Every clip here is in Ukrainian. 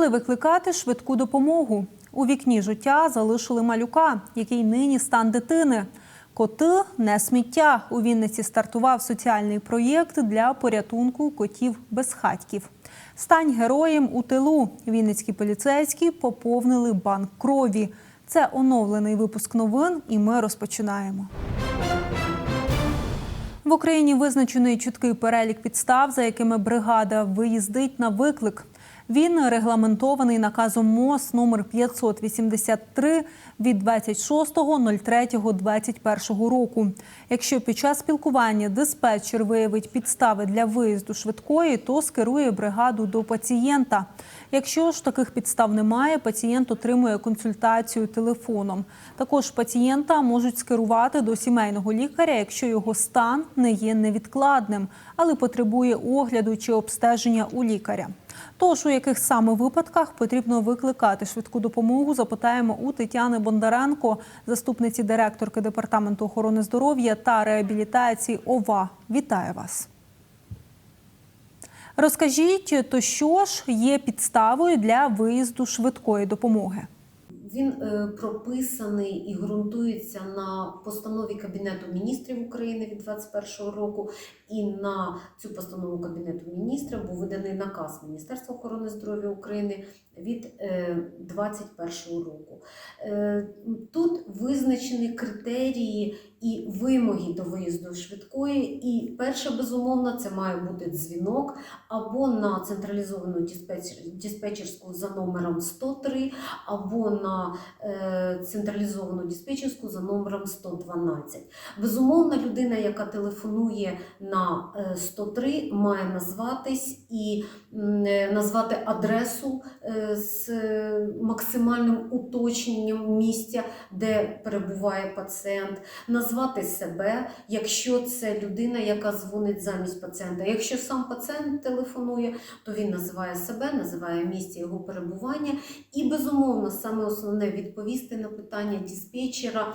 Почали викликати швидку допомогу. У вікні життя залишили малюка, який нині стан дитини. Коти не сміття. У Вінниці стартував соціальний проєкт для порятунку котів безхатьків. Стань героєм у тилу. Вінницькі поліцейські поповнили банк крові. Це оновлений випуск новин, і ми розпочинаємо. В Україні визначений чіткий перелік підстав, за якими бригада виїздить на виклик. Він регламентований наказом МОЗ номер 583 від 26.03.2021 року. Якщо під час спілкування диспетчер виявить підстави для виїзду швидкої, то скерує бригаду до пацієнта. Якщо ж таких підстав немає, пацієнт отримує консультацію телефоном. Також пацієнта можуть скерувати до сімейного лікаря, якщо його стан не є невідкладним, але потребує огляду чи обстеження у лікаря. Тож, у яких саме випадках потрібно викликати швидку допомогу, запитаємо у Тетяни Бондаренко, заступниці директорки департаменту охорони здоров'я та реабілітації ОВА. Вітаю вас. Розкажіть, то що ж є підставою для виїзду швидкої допомоги? Він е, прописаний і ґрунтується на постанові Кабінету міністрів України від 2021 року. І на цю постанову Кабінету міністрів був виданий наказ Міністерства охорони здоров'я України від 2021 року. Е, Тут визначені критерії і вимоги до виїзду швидкої. І перше, безумовно, це має бути дзвінок або на централізовану диспетчерську за номером 103, або на е, централізовану диспетчерську за номером 112. Безумовно, людина, яка телефонує на е, 103, має назватись і е, назвати адресу е, з е, максимальним уточненням місця, де перебуває пацієнт, назвати себе, якщо це людина, яка дзвонить замість пацієнта. Якщо сам пацієнт телефонує, то він називає себе, називає місце його перебування. І безумовно, саме основне відповісти на питання диспетчера.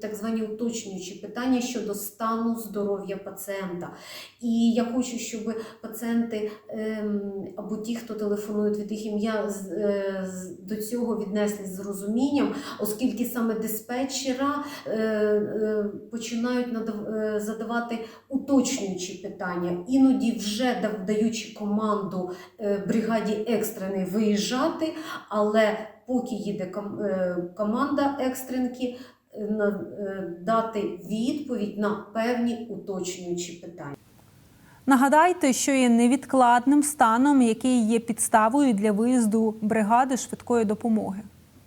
Так звані уточнюючі питання щодо стану здоров'я пацієнта. І я хочу, щоб пацієнти ем, або ті, хто телефонують від їх ім'я, е, до цього віднеслись з розумінням, оскільки саме диспетчера е, е, починають задавати уточнюючі питання, іноді вже даючи команду бригаді екстрений виїжджати, але поки їде команда екстренки, дати відповідь на певні уточнюючі питання. Нагадайте, що є невідкладним станом, який є підставою для виїзду бригади швидкої допомоги.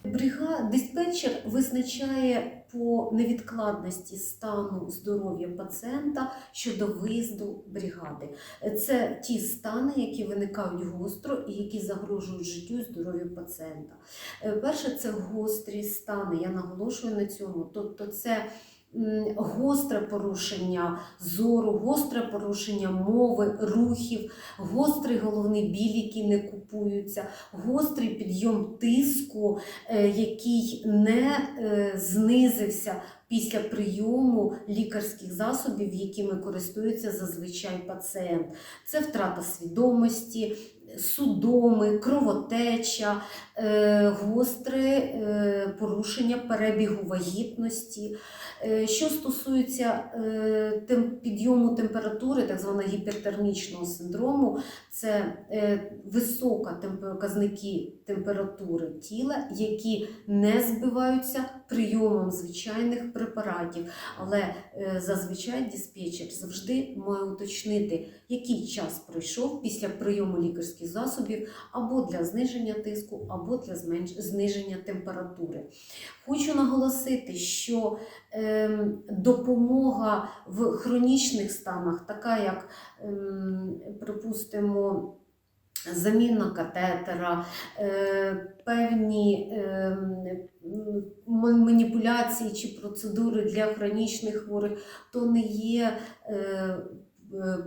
Брига диспетчер визначає по невідкладності стану здоров'я пацієнта щодо виїзду бригади. Це ті стани, які виникають гостро і які загрожують життю і здоров'ю пацієнта. Е, Перше, це гострі стани. Я наголошую на цьому. Тобто, це гостре порушення зору, гостре порушення мови, рухів, гострий головний біль, який не купуються, гострий підйом тиску, е, який не е, знизився після прийому лікарських засобів, якими користується зазвичай пацієнт. Це втрата свідомості, судоми, кровотеча, е, гостре е, порушення перебігу вагітності. Е, Що стосується підйому температури, так званого гіпертермічного синдрому, це висока показники температури тіла, які не збиваються прийомом звичайних препаратів. Але зазвичай диспетчер завжди має уточнити, який час пройшов після прийому лікарських засобів або для зниження тиску, або для зниження температури. Хочу наголосити, що ем, допомога в хронічних станах, така як, ем, припустимо, заміна катетера, е, певні ем, маніпуляції чи процедури для хронічних хворих, то не є е,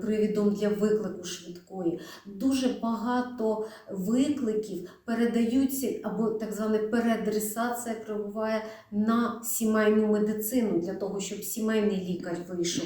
привідом для виклику швидкої. Дуже багато викликів передаються, або так звана переадресація прибуває на сімейну медицину для того, щоб сімейний лікар вийшов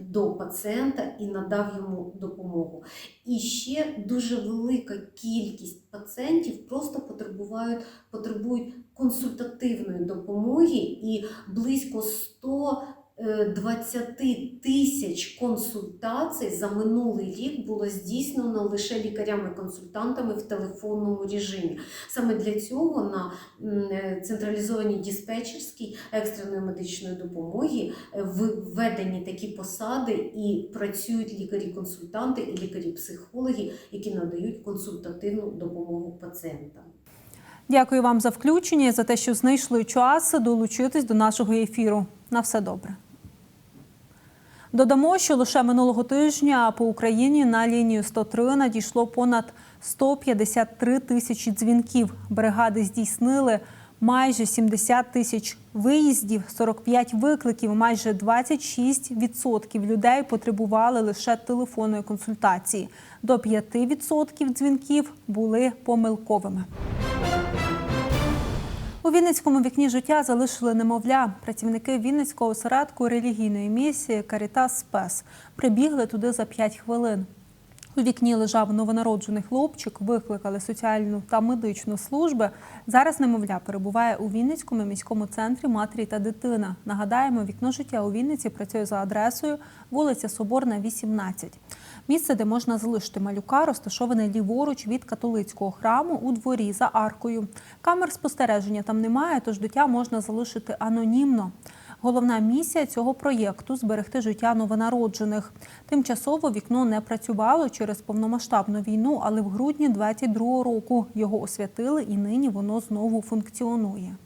до пацієнта і надав йому допомогу. І ще дуже велика кількість пацієнтів просто потребують, потребують консультативної допомоги і близько 100 е, 20 тисяч консультацій за минулий рік було здійснено лише лікарями-консультантами в телефонному режимі. Саме для цього на е, централізованій диспетчерській екстреної медичної допомоги е, введені такі посади і працюють лікарі-консультанти і лікарі-психологи, які надають консультативну допомогу пацієнтам. Дякую вам за включення за те, що знайшли час долучитись до нашого ефіру. На все добре. Додамо, що лише минулого тижня по Україні на лінію 103 надійшло понад 153 тисячі дзвінків. Бригади здійснили майже 70 тисяч виїздів, 45 викликів. Майже 26% людей потребували лише телефонної консультації. До 5% дзвінків були помилковими. Вінницькому вікні життя залишили немовля. Працівники Вінницького осередку релігійної місії Карітас Спес прибігли туди за 5 хвилин. У вікні лежав новонароджений хлопчик, викликали соціальну та медичну служби. Зараз немовля перебуває у Вінницькому міському центрі матері та дитина. Нагадаємо, вікно життя у Вінниці працює за адресою вулиця Соборна, 18. Місце, де можна залишити малюка, розташоване ліворуч від католицького храму у дворі за аркою. Камер спостереження там немає, тож дитя можна залишити анонімно. Головна місія цього проєкту зберегти життя новонароджених. Тимчасово вікно не працювало через повномасштабну війну, але в грудні 22 року його освятили і нині воно знову функціонує.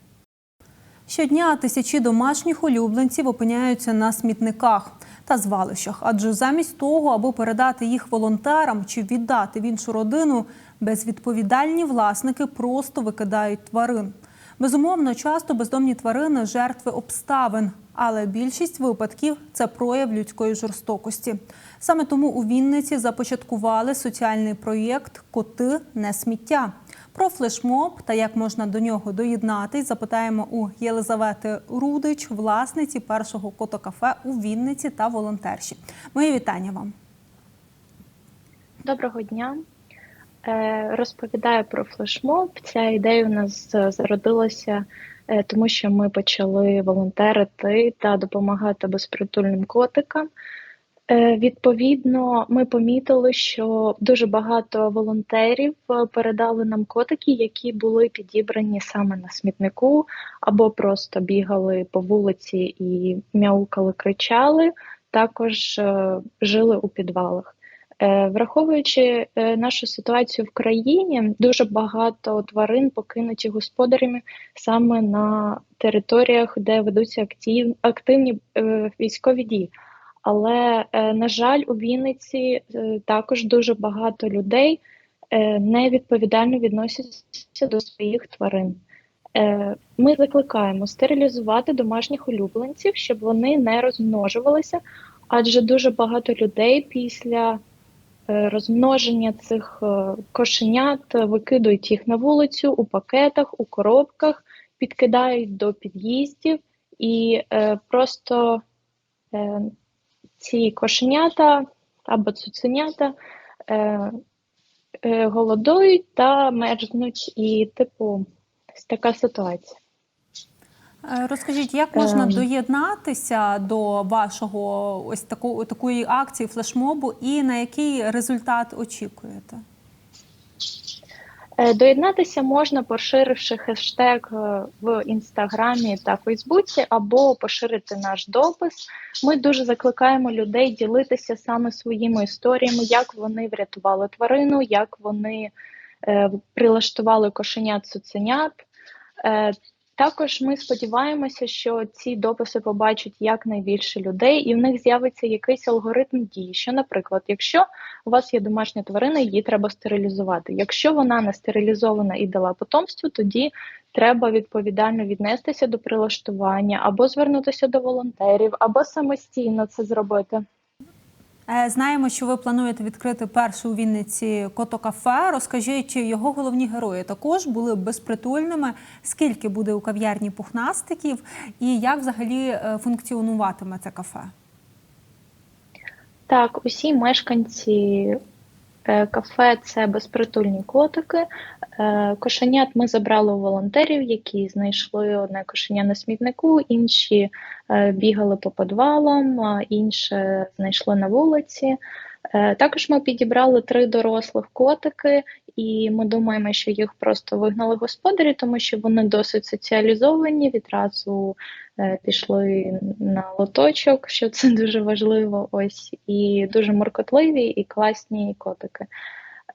Щодня тисячі домашніх улюбленців опиняються на смітниках та звалищах, адже замість того, аби передати їх волонтерам чи віддати в іншу родину, безвідповідальні власники просто викидають тварин. Безумовно, часто бездомні тварини жертви обставин, але більшість випадків це прояв людської жорстокості. Саме тому у Вінниці започаткували соціальний проєкт Коти не сміття. Про флешмоб та як можна до нього доєднатись, запитаємо у Єлизавети Рудич, власниці першого котокафе у Вінниці та волонтерші. Мої вітання вам. Доброго дня. Е, Розповідаю про флешмоб. Ця ідея у нас зародилася, е, тому що ми почали волонтерити та допомагати безпритульним котикам. Е, Відповідно, ми помітили, що дуже багато волонтерів е, передали нам котики, які були підібрані саме на смітнику, або просто бігали по вулиці і мяукали, кричали. Також е, жили у підвалах. Враховуючи нашу ситуацію в країні, дуже багато тварин покинуті господарями саме на територіях, де ведуться активні військові дії. Але, е, на жаль, у Вінниці е, також дуже багато людей е, невідповідально відносяться до своїх тварин. Ми закликаємо стерилізувати домашніх улюбленців, щоб вони не розмножувалися, адже дуже багато людей після розмноження цих кошенят викидують їх на вулицю у пакетах, у коробках, підкидають до під'їздів і просто ці кошенята або цуценята е, е, голодують та мерзнуть, і, типу, така ситуація. Е, Розкажіть, як можна Ем. доєднатися до вашого ось таку, такої акції флешмобу і на який результат очікуєте? Е, Доєднатися можна, поширивши хештег е, в інстаграмі та Фейсбуці, або поширити наш допис. Ми дуже закликаємо людей ділитися саме своїми історіями, як вони врятували тварину, як вони е, прилаштували кошенят цуценят. Також ми сподіваємося, що ці дописи побачать якнайбільше людей, і в них з'явиться якийсь алгоритм дії. Що, наприклад, якщо у вас є домашня тварина, її треба стерилізувати. Якщо вона не стерилізована і дала потомство, тоді треба відповідально віднестися до прилаштування або звернутися до волонтерів, або самостійно це зробити. Е, Знаємо, що ви плануєте відкрити перше у Вінниці котокафе. Розкажіть, чи його головні герої також були безпритульними. Скільки буде у кав'ярні пухнастиків, і як взагалі е, функціонуватиме це кафе? Так, усі мешканці кафе це безпритульні котики. Е, Кошенят ми забрали у волонтерів, які знайшли одне кошеня на смітнику, інші е, бігали по підвалам, інше знайшли на вулиці. Е, Також ми підібрали три дорослих котики, і ми думаємо, що їх просто вигнали господарі, тому що вони досить соціалізовані, відразу е, пішли на лоточок, що це дуже важливо. Ось і дуже моркотливі і класні котики.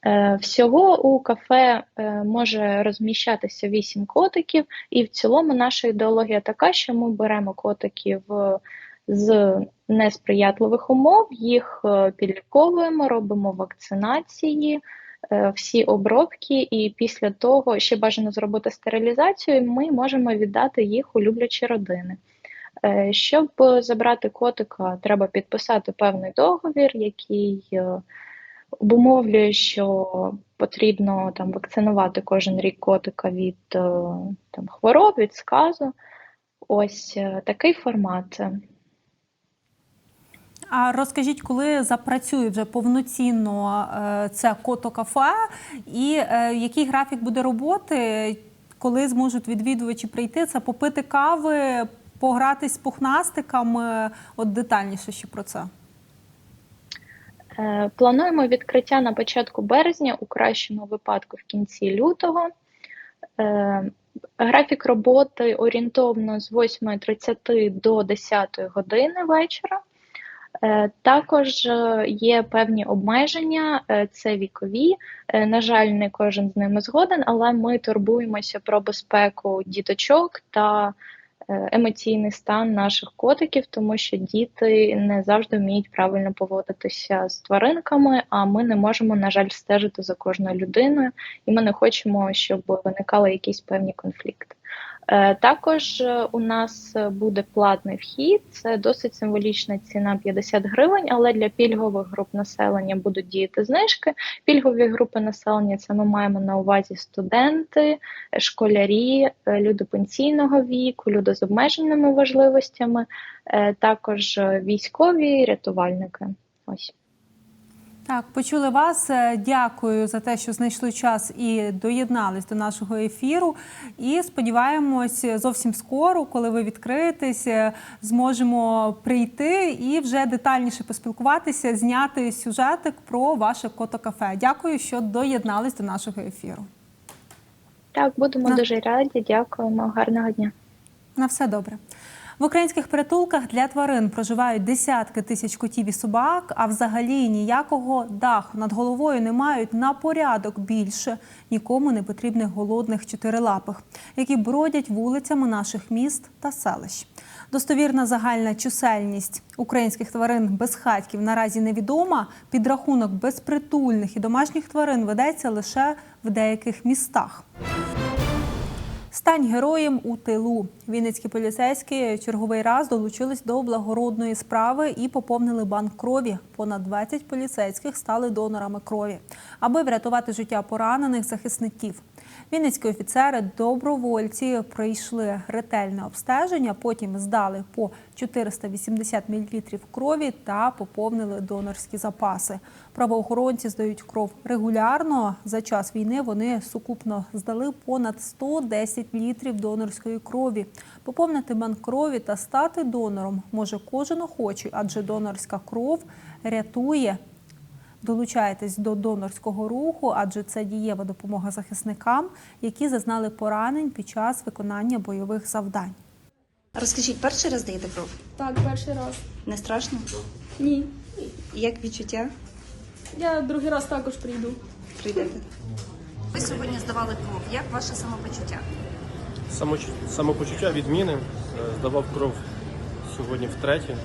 Е, Всього у кафе може розміщатися 8 котиків, і в цілому наша ідеологія така, що ми беремо котиків з несприятливих умов, їх е, підліковуємо, робимо вакцинації, е, всі обробки, і після того ще бажано зробити стерилізацію, ми можемо віддати їх у люблячі родини. Е, Щоб забрати котика, треба підписати певний договір, який обумовлює, що потрібно там вакцинувати кожен рік котика від там хвороб, від сказу. Ось такий формат. А розкажіть, коли запрацює вже повноцінно е, це кото-кафе, і е, який графік буде роботи, коли зможуть відвідувачі прийти, це попити кави, погратись з пухнастиками? От детальніше ще про це. Е, Плануємо відкриття на початку березня, у кращому випадку в кінці лютого. Е, Графік роботи орієнтовно з 8.30 до 10 години вечора. Е, Також е, є певні обмеження, е, це вікові. На жаль, не кожен з ними згоден, але ми турбуємося про безпеку діточок та емоційний стан наших котиків, тому що діти не завжди вміють правильно поводитися з тваринками, а ми не можемо, на жаль, стежити за кожною людиною, і ми не хочемо, щоб виникали якісь певні конфлікти. Е, Також е, у нас буде платний вхід, це досить символічна ціна 50 гривень, але для пільгових груп населення будуть діяти знижки. Пільгові групи населення це ми маємо на увазі студенти, школярі, е, люди пенсійного віку, люди з обмеженими важливостями, також військові, рятувальники. Ось. Так, почули вас. Е, Дякую за те, що знайшли час і доєднались до нашого ефіру. І сподіваємось, зовсім скоро, коли ви відкриєтесь, е, зможемо прийти і вже детальніше поспілкуватися, зняти сюжетик про ваше кото-кафе. Дякую, що доєднались до нашого ефіру. Так, будемо На- дуже раді. Дякуємо. Гарного дня. На все добре. В українських притулках для тварин проживають десятки тисяч котів і собак, а взагалі ніякого даху над головою не мають на порядок більше нікому не потрібних голодних чотирилапих, які бродять вулицями наших міст та селищ. Достовірна загальна чисельність українських тварин безхатьків наразі невідома. Підрахунок безпритульних і домашніх тварин ведеться лише в деяких містах. Стань героєм у тилу. Вінницькі поліцейські черговий раз долучились до благородної справи і поповнили банк крові. Понад 20 поліцейських стали донорами крові, аби врятувати життя поранених захисників. Вінницькі офіцери добровольці пройшли ретельне обстеження, потім здали по 480 мл крові та поповнили донорські запаси. Правоохоронці здають кров регулярно. За час війни вони сукупно здали понад 110 літрів донорської крові. Поповнити банк крові та стати донором може кожен охочий, адже донорська кров рятує Долучайтесь до донорського руху, адже це дієва допомога захисникам, які зазнали поранень під час виконання бойових завдань. Розкажіть, перший раз даєте кров? Так, перший раз. Не страшно? Ні. Як відчуття? Я другий раз також прийду. Прийдете? Ви сьогодні здавали кров. Як ваше самопочуття? Самочу- Самопочуття відміни. Здавав кров сьогодні втретє.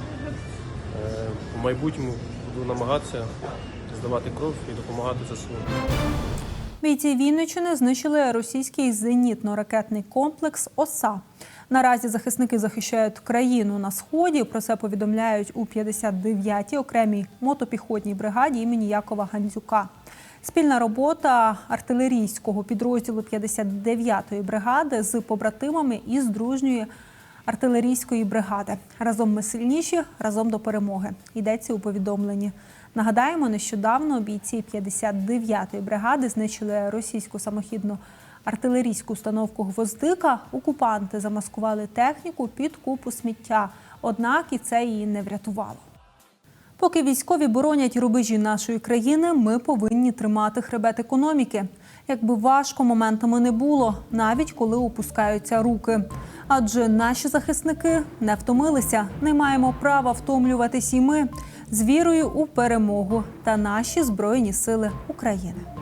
В майбутньому буду намагатися здавати кров і допомагати ЗСУ. Бійці Вінниччини знищили російський зенітно-ракетний комплекс ОСА. Наразі захисники захищають країну на сході. Про це повідомляють у 59-й окремій мотопіхотній бригаді імені Якова Гандзюка. Спільна робота артилерійського підрозділу 59-ї бригади з побратимами із дружньої артилерійської бригади. Разом ми сильніші, разом до перемоги. Йдеться у повідомленні. Нагадаємо, нещодавно бійці 59-ї бригади знищили російську самохідну артилерійську установку Гвоздика. Окупанти замаскували техніку під купу сміття. Однак і це її не врятувало. Поки військові боронять рубежі нашої країни, ми повинні тримати хребет економіки. Якби важко моментами не було, навіть коли опускаються руки. Адже наші захисники не втомилися, не маємо права втомлюватись і ми з вірою у перемогу та наші збройні сили України.